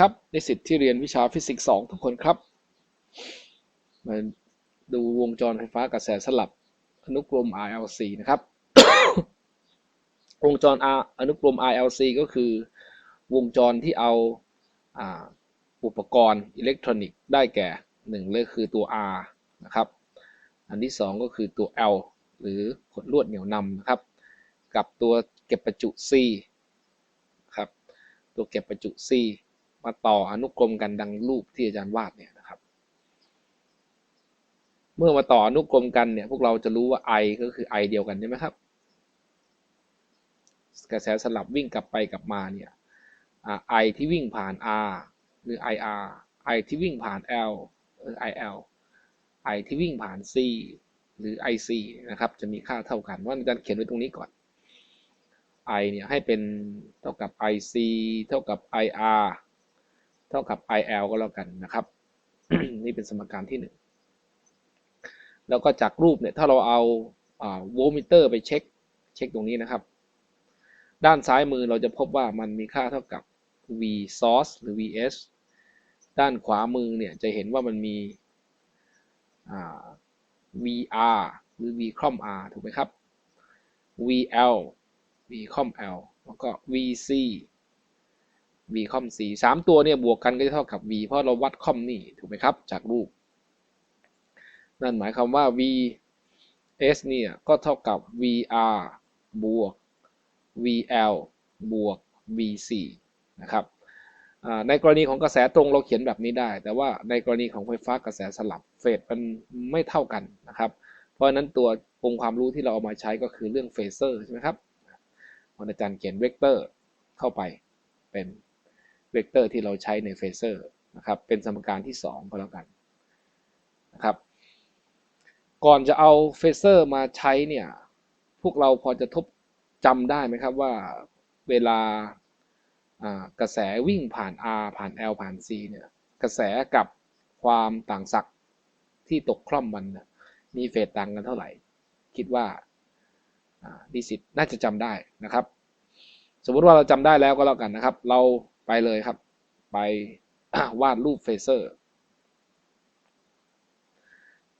ครับนิสิตที่เรียนวิชาฟิสิกส์สองทุกคนครับมาดูวงจรไฟฟ้ากระแสสลับอนุกรม RLC นะครับ วงจร R อนุกรม RLC ก็คือวงจรที่เอาอาอุปกรณ์อิเล็กทรอนิกส์ได้แก่หนึ่งเลยคือตัว R นะครับ อันที่สองก็คือตัว L หรือขดลวดเหนี่ยวนำนะครับ กับตัวเก็บประจุ C ครับ ตัวเก็บประจุ C มาต่ออนุกรมกันดังรูปที่อาจารย์วาดเนี่ยนะครับ เมื่อมาต่ออนุกรมกันเนี่ยพวกเราจะรู้ว่า I ก็คือ I เดียวกันใช่ไหมครับ กระแสสลับวิ่งกลับไปกลับมาเนี่ย I ที่วิ่งผ่าน R หรือ IR I ที่วิ่งผ่าน L หรือ IL I ที่วิ่งผ่าน C หรือ IC นะครับจะมีค่าเท่ากันว่าอาจารย์เขียนไว้ตรงนี้ก่อน I เนี่ยให้เป็นเท่ากับ IC เท่ากับ IR เท่ากับ IL ก็แล้วกันนะครับ นี่เป็นสมการที่หนึ่งแล้วก็จากรูปเนี่ยถ้าเราเอาโวลต์มิเตอร์ไปเช็คเช็คตรงนี้นะครับ ด้านซ้ายมือเราจะพบว่ามันมีค่าเท่ากับ V source หรือ Vs ด้านขวามือเนี่ยจะเห็นว่ามันมี VR หรือ V com R ถูกไหมครับ VL V com L แล้วก็ VC V com C สามตัวเนี่ยบวกกันก็จะเท่ากับ V เพราะเราวัดคอมนี่ถูกไหมครับ จากรูป นั่นหมายความว่า VS เนี่ยก็เท่ากับ VR บวก VL บวก VC นะครับในกรณีของกระแสตรงเราเขียนแบบนี้ได้ แต่ว่าในกรณีของไฟฟ้ากระแสสลับเฟสมันไม่เท่ากันนะครับ เพราะฉะนั้นตัวองค์ความรู้ที่เราเอามาใช้ก็คือเรื่องเฟเซอร์ใช่ไหมครับอาจารย์เขียนเวกเตอร์เข้าไปเป็น เวกเตอร์ที่เราใช้ในเฟเซอร์นะครับเป็นสมการที่ 2 ก็แล้วกันนะครับก่อนจะเอาเฟเซอร์มาใช้เนี่ยพวกเราพอจะทบจำได้ไหมครับว่าเวลากระแสวิ่งผ่าน R ผ่าน L ผ่าน C เนี่ยกระแสกับความต่างศักย์ที่ตกคล่อมมันมีเฟสต่างกันเท่าไหร่ คิดว่าดิสิตน่าจะจำได้นะครับ สมมติว่าเราจำได้แล้วก็แล้วกันนะครับ เรา ไปเลยครับ ไปวาดรูปเฟเซอร์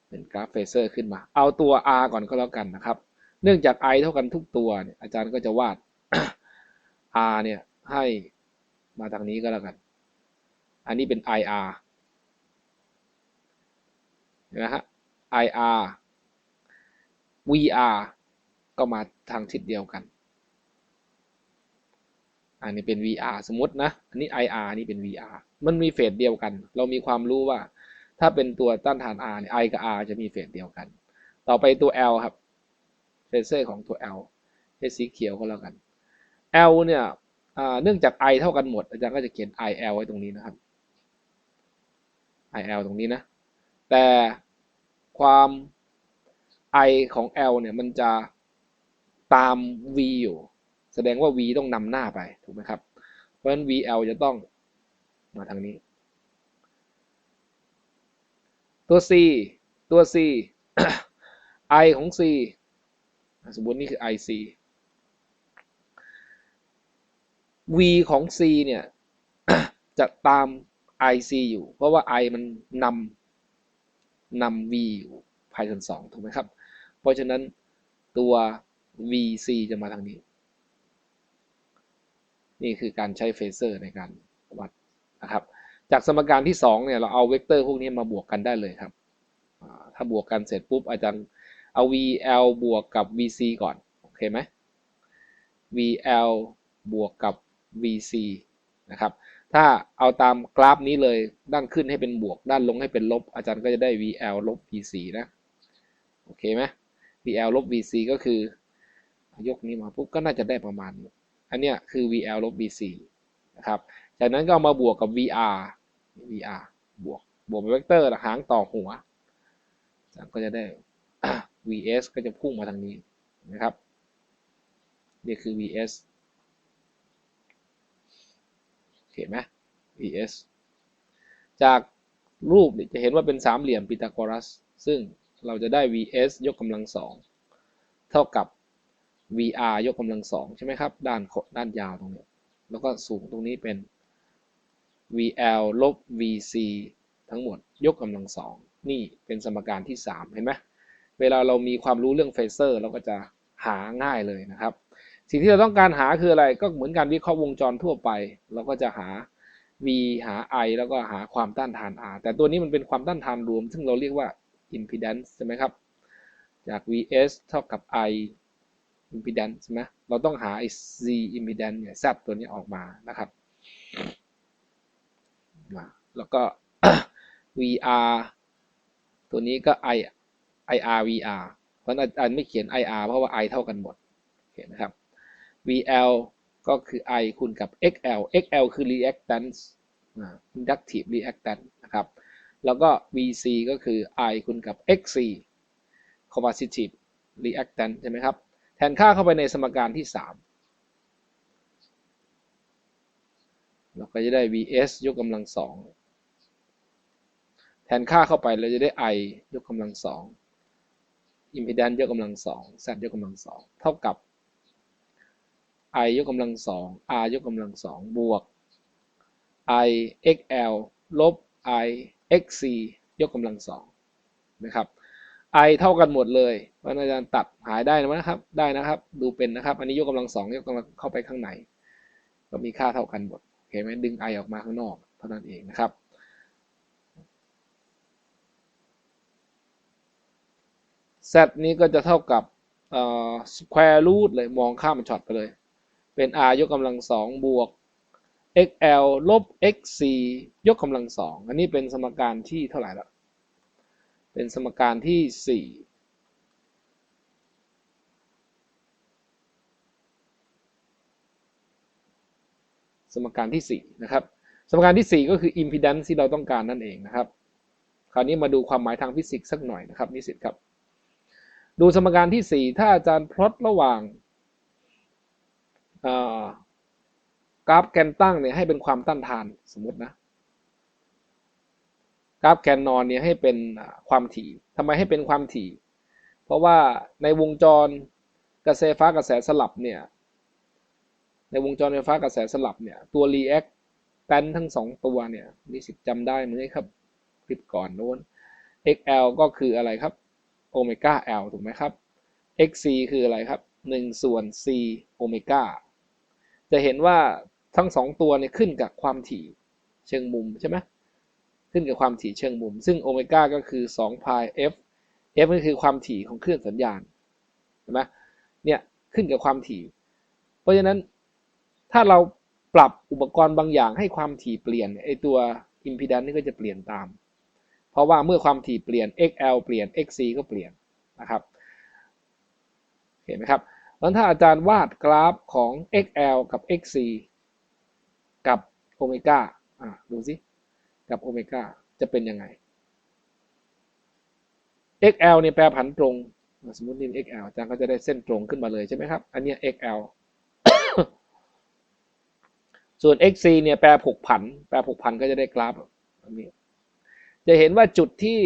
เป็นกราฟเฟเซอร์ขึ้นมา เอาตัว R ก่อนก็แล้วกันนะครับ เนื่องจาก I เท่ากันทุกตัวเนี่ยอาจารย์ก็จะวาด R เนี่ยให้มาทางนี้ก็แล้วกัน อันนี้เป็น IR นะฮะ IR VR ก็มาทางทิศเดียวกัน อันนี้เป็น VR สมมตินะ อันนี้ IR นี่เป็น VR มันมีเฟสเดียวกัน เรามีความรู้ว่า ถ้าเป็นตัวต้านทาน R เนี่ย I กับ R จะมีเฟสเดียวกัน ต่อไปตัว L ครับเฟเซอร์ของตัว L ให้สีเขียวก็แล้วกัน L เนี่ยเนื่องจาก i เท่ากันหมด อาจารย์ก็จะเขียน il ไว้ตรงนี้นะครับ il ตรงนี้นะ แต่ความ i ของ l เนี่ยมันจะตาม v อยู่ ดงว่า v ต้องนำหน้าไปถูกไหมครับ เพราะฉะนั้น vl จะต้องมาทางนี้ ตัว c ตัว c i ของ c สมมตินี่คือ ic v ของ c เนี่ยจะตาม ic อยู่ เพราะว่า i มันนำนำ v อยู่พายส่วนสองถูกไหมครับ เพราะฉะนั้นตัว vc จะมาทางนี้ นี่คือการใช้เฟเซอร์ในการวัดนะครับ จากสมการที่2เนี่ยเราเอาเวกเตอร์พวกนี้มาบวกกันได้เลยครับ ถ้าบวกกันเสร็จปุ๊บอาจารย์เอา vl บวกกับ vc ก่อน โอเคไหม vl บวกกับ VC นะครับถ้าเอาตามกราฟนี้เลยด้านขึ้นให้เป็นบวก ด้านลงให้เป็นลบ อาจารย์ก็จะได้ VL ลบ VC นะ โอเคไหม VL ลบ VC ก็คือยกนี้มาปุ๊บก็น่าจะได้ประมาณ อันเนี้ยคือ VL ลบ VC นะครับ จากนั้นก็มาบวกกับ VR VR บวกบวกเป็นเวกเตอร์หางต่อหัว ก็จะได้ VS ก็จะพุ่งมาทางนี้นะครับ นี่คือ VS เห็นไหม vs จากรูปจะเห็นว่าเป็นสามเหลี่ยมพีทาโกรัส ซึ่งเราจะได้ vs ยกกำลังสองเท่ากับ vr ยกกำลังสองใช่ไหมครับ ด้านด้านยาวตรงนี้ แล้วก็สูงตรงนี้เป็น VL ลบ VC ทั้งหมดยกกำลังสองนี่เป็นสมการที่ 3 เห็นไหมเวลาเรามีความรู้เรื่องเฟเซอร์เราก็จะหาง่ายเลยนะครับ สิ่งที่เราต้องการหาคืออะไรก็เหมือนการวิเคราะห์วงจรทั่วไป เราก็จะหา V หา I แล้วก็หาความต้านทาน R แต่ตัวนี้มันเป็นความต้านทานรวม ซึ่งเราเรียกว่า impedance ใช่ไหมครับ จาก Vs เท่ากับ I impedance ใช่ไหมเราต้องหาไอ้ Z impedance เนี่ย Z ตัวนี้ออกมานะครับ แล้วก็ VR ตัวนี้ก็ I IR VR เพราะอาจารย์ไม่เขียน IR เพราะว่า I เท่ากันหมดเห็นนะครับ VL ก็คือ I คูณกับ XL XL คือ reactance inductive reactance นะครับ แล้วก็ VC ก็คือ I คูณกับ XC capacitive reactance ใช่ไหมครับ แทนค่าเข้าไปในสมการที่ 3 เราก็จะได้ Vs ยกกำลังสองแทนค่าเข้าไปเราจะได้ I ยกกำลังสอง impedance ยกกำลังสอง Z ยกกำลังสองเท่ากับ i ยกกำลังสอง r ยกกำลังสองบวก i xl ลบ i xc ยกกำลังสองนะครับ i เท่ากันหมดเลยเพราะอาจารย์ตัดหายได้นะครับ ได้นะครับ ดูเป็นนะครับ อันนี้ยกกำลังสองยกกำลังเข้าไปข้างใน ก็มีค่าเท่ากันหมดเห็นไหมดึง i ออกมาข้างนอกเท่านั้นเองนะครับ z นี้ก็จะเท่ากับ square root เลยมองข้ามันช็อตไปเลย เป็น r ยกกำลังสองบวก xl ลบ xc ยกกำลังสองอันนี้เป็นสมการที่เท่าไหร่แล้ว เป็นสมการที่สี่สมการที่สี่นะครับ สมการที่สี่ก็คือ impedance ที่เราต้องการนั่นเองนะครับ คราวนี้มาดูความหมายทางฟิสิกส์สักหน่อยนะครับนิสิตครับ ดูสมการที่ 4 ถ้าอาจารย์พลอตระหว่างกราฟแกนตั้งเนี่ยให้เป็นความต้านทานสมมตินะ กราฟแกนนอนเนี่ยให้เป็นความถี่ทำไมให้เป็นความถี่ เพราะว่าในวงจรกระแสฟ้ากระแสสลับเนี่ยในวงจรไฟฟ้ากระแสสลับเนี่ยตัว react แตนทั้งสองตัวเนี่ยนิสิจำได้ไหมครับคลิปก่อนโน้น xl ก็คืออะไรครับโอเมก้า L ถูกไหมครับ xc คืออะไรครับ 1 ส่วน c โอเมก้าจะเห็นว่าทั้งสองตัวเนี่ยขึ้นกับความถี่เชิงมุมใช่ไหม ขึ้นกับความถี่เชิงมุม ซึ่งโอเมก้าก็คือ2 pi f f ก็คือความถี่ของคลื่นสัญญาณเห็นไหมเนี่ยขึ้นกับความถี่ เพราะฉะนั้นถ้าเราปรับอุปกรณ์บางอย่างให้ความถี่เปลี่ยนไอตัว impedance นี่ก็จะเปลี่ยนตาม เพราะว่าเมื่อความถี่เปลี่ยน xl เปลี่ยน xc ก็เปลี่ยนนะครับเห็นไหมครับแล้วถ้าอาจารย์วาดกราฟของ xl กับ xc กับโอเมก้าอ่าดูสิ กับโอเมก้าจะเป็นยังไง xl เนี่ยแปรผันตรง สมมตินี่ xl อาจารย์ก็จะได้เส้นตรงขึ้นมาเลยใช่ไหมครับ อันนี้ xl ส่วน xc เนี่ยแปรผกผัน แปรผกผันก็จะได้กราฟแบบนี้ จะเห็นว่าจุดที่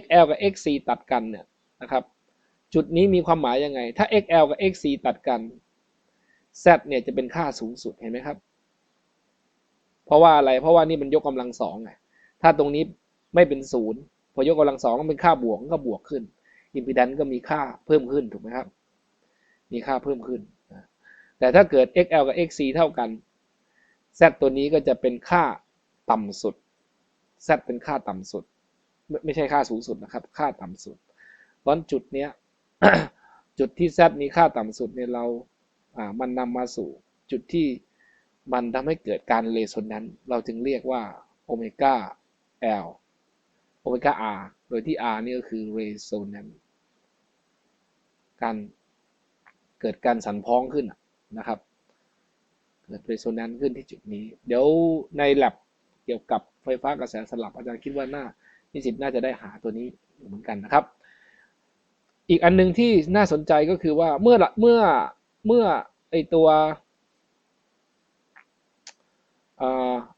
xl กับ xc ตัดกันเนี่ยนะครับ จุดนี้มีความหมายยังไง ถ้า xl กับ xc ตัดกัน z เนี่ยจะเป็นค่าสูงสุดเห็นไหมครับ เพราะว่าอะไร เพราะว่านี่มันยกกำลังสองไงถ้าตรงนี้ไม่เป็นศูนย์พอยกกำลังสองมันเป็นค่าบวกก็บวกขึ้นอิมพีดันก็มีค่าเพิ่มขึ้นถูกไหมครับ มีค่าเพิ่มขึ้น แต่ถ้าเกิด xl กับ xc เท่ากัน z ตัวนี้ก็จะเป็นค่าต่ำสุด z เป็นค่าต่ำสุด ไม่ใช่ค่าสูงสุดนะครับ ค่าต่ำสุดเพราะจุดเนี้ยจุดที่ z มีค่าต่ำสุดเนี่ยเรา อ่า มันนำมาสู่จุดที่ มันทำให้เกิดการเรโซแนนซ์เราจึงเรียกว่าโอเมก้า L โอเมก้า R โดยที่ R นี่ก็คือเรโซแนนซ์การเกิดการสั่นพ้องขึ้นนะครับ เกิดเรโซแนนซ์ขึ้นที่จุดนี้ เดี๋ยวใน lab เกี่ยวกับไฟฟ้ากระแสสลับอาจารย์คิดว่าน่านิสิตน่าจะได้หาตัวนี้เหมือนกันนะครับ อีกอันนึงที่น่าสนใจก็คือว่าเมื่อเมื่อเมื่อไอตัว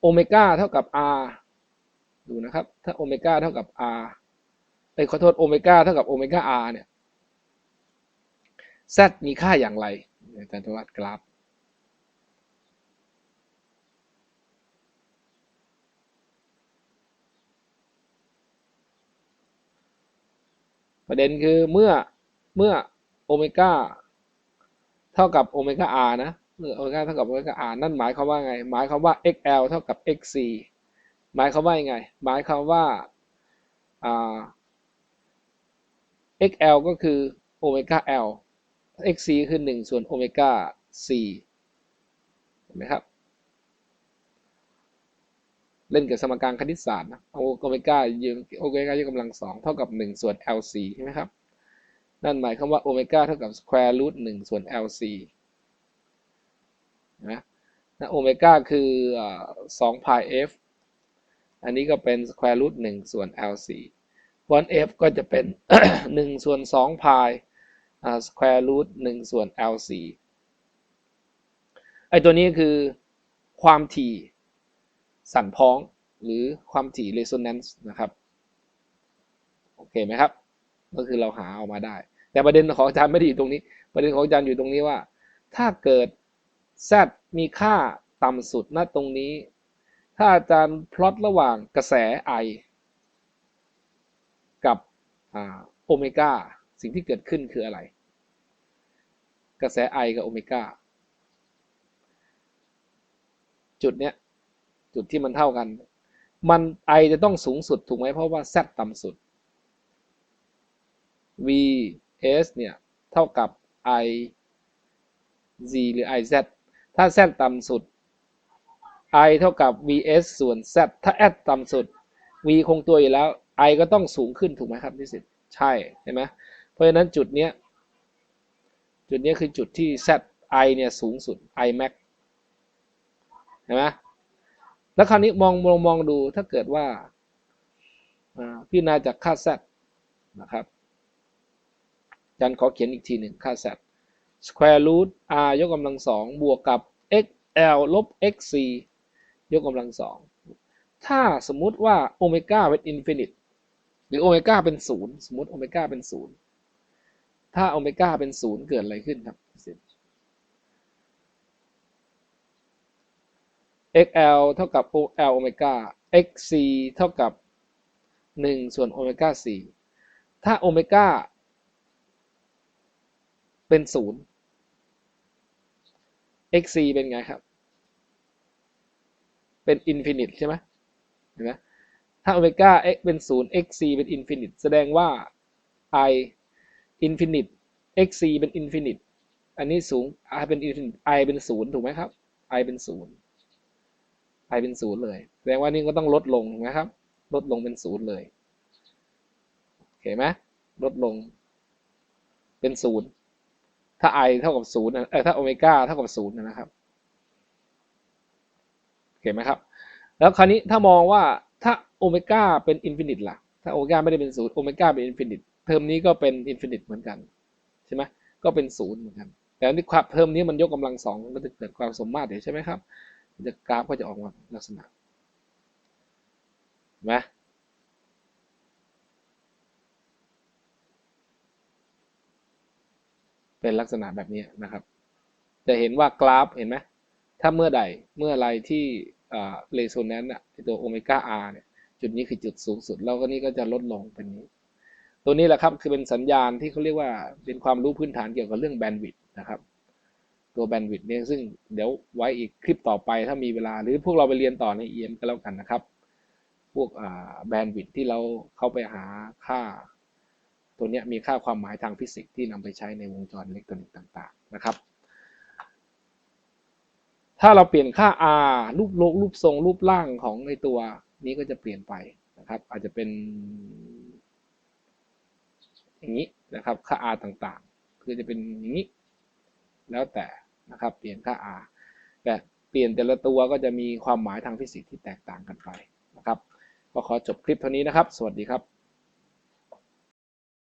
โอเมก้าเท่ากับ r ดูนะครับ ถ้าโอเมก้าเท่ากับ r ไปขอโทษโอเมก้าเท่ากับโอเมก้า r เนี่ย z มีค่าอย่างไรอาจารย์จวัดกราฟประเด็นคือเมื่อเมื่อโอเมก้าเท่ากับโอเมก้า r นะ เอโอเมก้าเท่ากับโอเมก้า r นั่นหมายความว่าไง หมายความว่า xl เท่ากับ xc หมายความว่ายังไง หมายความว่าอ่า xl ก็คือโอเมก้า l xc คือ 1 ส่วนโอเมก้า c เห็นไหมครับ เล่นกับสมการคณิตศาสตร์นะโอเมก้ายืนโอเมก้ายกกำลังสองเท่ากับ 1 ส่วน lc ใช่ไหมครับ นั่นหมายความว่าโอเมก้าเท่ากับ square root 1 ส่วน lc นะนะโอเมก้าคือ2 pi f อันนี้ก็เป็น square root 1 ส่วน lc วัน f ก็จะเป็น 1 ส่วน2 pi square root 1 ส่วน lc ไอตัวนี้คือความถี่สั่นพ้องหรือความถี่ resonance นะครับ โอเคไหมครับ ก็คือเราหาออกมาได้ แต่ประเด็นของอาจารย์ไม่ได้อยู่ตรงนี้ ประเด็นของอาจารย์อยู่ตรงนี้ว่า ถ้าเกิด z มีค่าต่ำสุดณตรงนี้ ถ้าอาจารย์พลอตระหว่างกระแส I กับโอเมก้าสิ่งที่เกิดขึ้นคืออะไร กระแส I กับโอเมก้าจุดเนี้ยจุดที่มันเท่ากัน มัน I จะต้องสูงสุดถูกไหมเพราะว่า Z ต่ำสุด Vs เนี่ย เท่ากับ I Z หรือ IZ ถ้า Z ต่ำสุด I เท่ากับ Vs ส่วน Z ถ้า S ต่ำสุด V คงตัวอยู่แล้ว I ก็ต้องสูงขึ้นถูกไหมครับนิสิตใช่เห็นไหมเพราะฉะนั้นจุดเนี้ยจุดนี้คือจุดที่ Z I เนี่ยสูงสุด I max เห็นไหมแล้วคราวนี้มองมองมองดูถ้าเกิดว่าพี่นาจากค่า Z นะครับอาจารย์ขอเขียนอีกทีหนึ่งค่า Z square root r ยกกำลังสองบวกกับ xl ลบ xc ยกกำลังสองถ้าสมมุติว่าโอเมก้าเป็นอินฟินิตหรือโอเมก้าเป็นศูนย์สมมติโอเมก้าเป็นศูนย์ถ้าโอเมก้าเป็นศูนย์เกิดอะไรขึ้นครับ xl เท่ากับ l โอเมก้า xc เท่ากับ 1 ส่วนโอเมก้า4ถ้าโอเมก้าเป็นศูนย์ xc เป็นไงครับ เป็นอินฟินิตใช่ไหมเห็นไหมถ้าโอเมก้า x เป็นศูนย์ xc เป็นอินฟินิตแสดงว่า i อินฟินิต xc เป็นอินฟินิตอันนี้สูง i เป็นอินฟินิต i เป็นศูนย์ถูกไหมครับ i เป็นศูนย์ i เป็นศูนย์เลย แสดงว่านี่ก็ต้องลดลงนะครับ ลดลงเป็นศูนย์เลยเห็นไหมลดลงเป็นศูนย์ ถ้า i เท่ากับศูนย์เออถ้าโอเมก้าเท่ากับศูนย์นะครับเห็นไหมครับ แล้วคราวนี้ถ้ามองว่าถ้าโอเมก้าเป็นอินฟินิตล่ะ ถ้าโอเมก้าไม่ได้เป็นศูนย์โอเมก้าเป็นอินฟินิตเทอมนี้ก็เป็นอินฟินิตเหมือนกันใช่ไหมก็เป็นศูนย์เหมือนกัน แต่ที่ความเทอมนี้มันยกกำลังสองมันจะเกิดความสมมาตรเดี๋ยวใช่ไหมครับจะกราฟก็จะออกมาลักษณะไหม เป็นลักษณะแบบนี้นะครับ จะเห็นว่ากราฟเห็นไหมถ้าเมื่อใดเมื่อไรที่เลโซแนนต์ตัวโอเมก้า r เนี่ยจุดนี้คือจุดสูงสุด แล้วก็นี่ก็จะลดลงเป็นนี้ ตัวนี้แหละครับคือเป็นสัญญาณที่เขาเรียกว่าเป็นความรู้พื้นฐานเกี่ยวกับเรื่องแบนด์วิดต์นะครับตัวแบนด์วิดต์เนี่ยซึ่งเดี๋ยวไว้อีกคลิปต่อไปถ้ามีเวลาหรือพวกเราไปเรียนต่อใน EM ก็แล้วกันนะครับ พวกแบนด์วิดต์ที่เราเข้าไปหาค่า ตัวนี้มีค่าความหมายทางฟิสิกส์ที่นำไปใช้ในวงจรอิเล็กทรอนิกส์ต่างๆนะครับ ถ้าเราเปลี่ยนค่า r รูปโลกรูปทรงรูปร่างของในตัวนี้ก็จะเปลี่ยนไปนะครับ อาจจะเป็น อย่างนี้นะครับค่า r ต่างๆ คือจะเป็นอย่างนี้ แล้วแต่นะครับเปลี่ยนค่า r แต่เปลี่ยนแต่ละตัวก็จะมีความหมายทางฟิสิกส์ที่แตกต่างกันไปนะครับก็ขอจบคลิปเท่านี้นะครับ สวัสดีครับ